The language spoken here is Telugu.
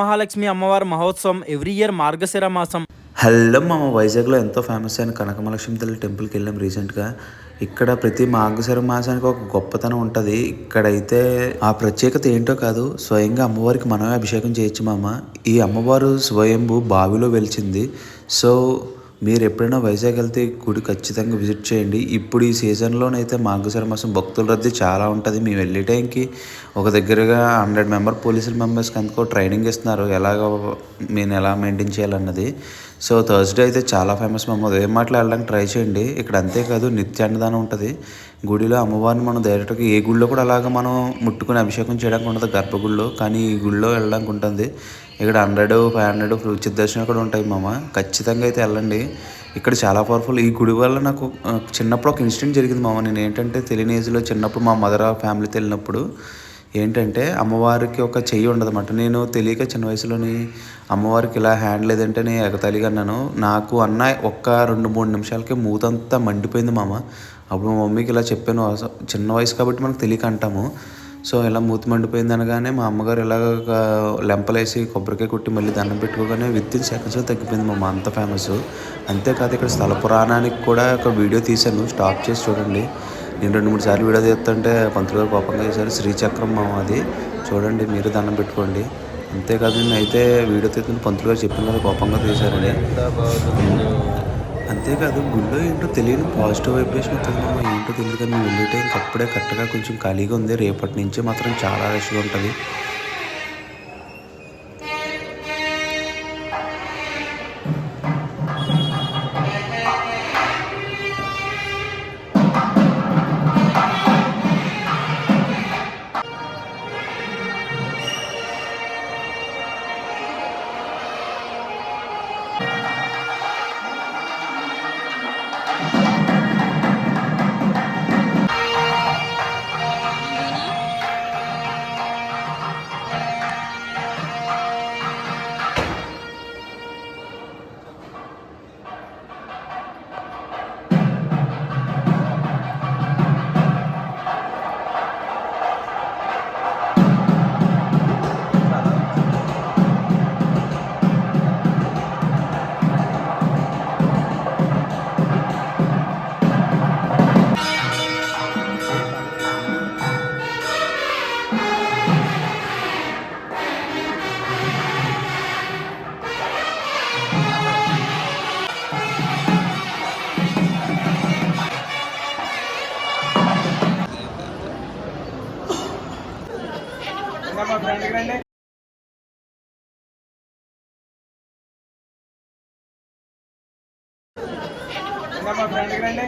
మహాలక్ష్మి అమ్మవారి మహోత్సవం ఎవ్రీ ఇయర్ మార్గశిర మాసం. హలో మామ వైజాగ్లో ఎంతో ఫేమస్ అయిన కనకమలక్ష్మి తల్లి టెంపుల్కి వెళ్ళాం రీసెంట్గా ఇక్కడ ప్రతి మార్గశిర మాసానికి ఒక గొప్పతనం ఉంటుంది. ఇక్కడైతే ఆ ప్రత్యేకత ఏంటో కాదు స్వయంగా అమ్మవారికి మనమే అభిషేకం చేయొచ్చు మామ. ఈ అమ్మవారు స్వయంభూ బావిలో వెలిచింది. సో మీరు ఎప్పుడైనా వైజాగ్ వెళ్తే గుడి ఖచ్చితంగా విజిట్ చేయండి. ఇప్పుడు ఈ సీజన్లోనైతే మాఘసర మాసం భక్తుల రద్దీ చాలా ఉంటుంది. మేము వెళ్ళే టైంకి ఒక దగ్గరగా హండ్రెడ్ మెంబర్ పోలీసుల మెంబర్స్కి అందుకో ట్రైనింగ్ ఇస్తున్నారు. ఎలాగ మేము ఎలా మెయింటైన్ చేయాలన్నది సో థర్స్డే అయితే చాలా ఫేమస్ మేము ఉదయం మాటలు వెళ్ళడానికి ట్రై చేయండి. ఇక్కడ అంతేకాదు నిత్య అన్నదానం ఉంటుంది. గుడిలో అమ్మవారిని మనం డైరెక్ట్గా ఏ గుడిలో కూడా అలాగ మనం ముట్టుకుని అభిషేకం చేయడానికి ఉండదు గర్భగుడిలో. కానీ ఈ గుడిలో వెళ్ళడానికి ఉంటుంది. ఇక్కడ హండ్రెడ్ ఫైవ్ హండ్రెడ్ ఉచిత దర్శనం కూడా ఉంటాయి మామ. ఖచ్చితంగా అయితే వెళ్ళండి. ఇక్కడ చాలా పవర్ఫుల్ ఈ గుడి వల్ల నాకు చిన్నప్పుడు ఒక ఇన్సిడెంట్ జరిగింది మామ. నేను ఏంటంటే తెలియని ఏజ్లో చిన్నప్పుడు మా మదర్ ఫ్యామిలీతో వెళ్ళినప్పుడు ఏంటంటే అమ్మవారికి ఒక చెయ్యి ఉండదన్నమాట నేను తెలియక చిన్న వయసులోని అమ్మవారికి ఇలా హ్యాండ్ లేదంటే నేను ఎగతాళిగా అన్నాను నాకు అన్న ఒక్క రెండు మూడు నిమిషాలకే మూతంతా మండిపోయింది మామ. అప్పుడు మా మమ్మీకి ఇలా చెప్పాను చిన్న వయసు కాబట్టి మనకు తెలియక అంటాము. సో ఇలా మూతి మండిపోయింది అనగానే మా అమ్మగారు ఇలాగ ఒక లెంపలేసి కొబ్బరికాయ కొట్టి మళ్ళీ దండం పెట్టుకోగానే విత్ ఇన్ సెకండ్స్లో తగ్గిపోయింది మా అంత ఫేమస్ అంతేకాదు ఇక్కడ స్థల పురాణానికి కూడా ఒక వీడియో తీశాను. స్టాప్ చేసి చూడండి. నేను రెండు మూడు సార్లు వీడియో తీస్తుంటే పంతులు గారు కోపంగా చేశారు. శ్రీచక్రం మా అది చూడండి మీరు దండం పెట్టుకోండి. అంతేకాదు నేను అయితే వీడియో తీస్తుంటే పంతులు గారు చెప్పిన కదా కోపంగా తీశారండి. అంతేకాదు గుళ్ళో ఏంటో తెలియని పాజిటివ్ వైబ్రేషన్ వస్తుంది ఏంటో తెలియదు కానీ వెళ్ళే టైం అప్పుడే కరెక్ట్గా కొంచెం ఖాళీగా ఉంది. రేపటి నుంచి మాత్రం చాలా రష్గా ఉంటుంది. మా ఫ్రెండ్ రండి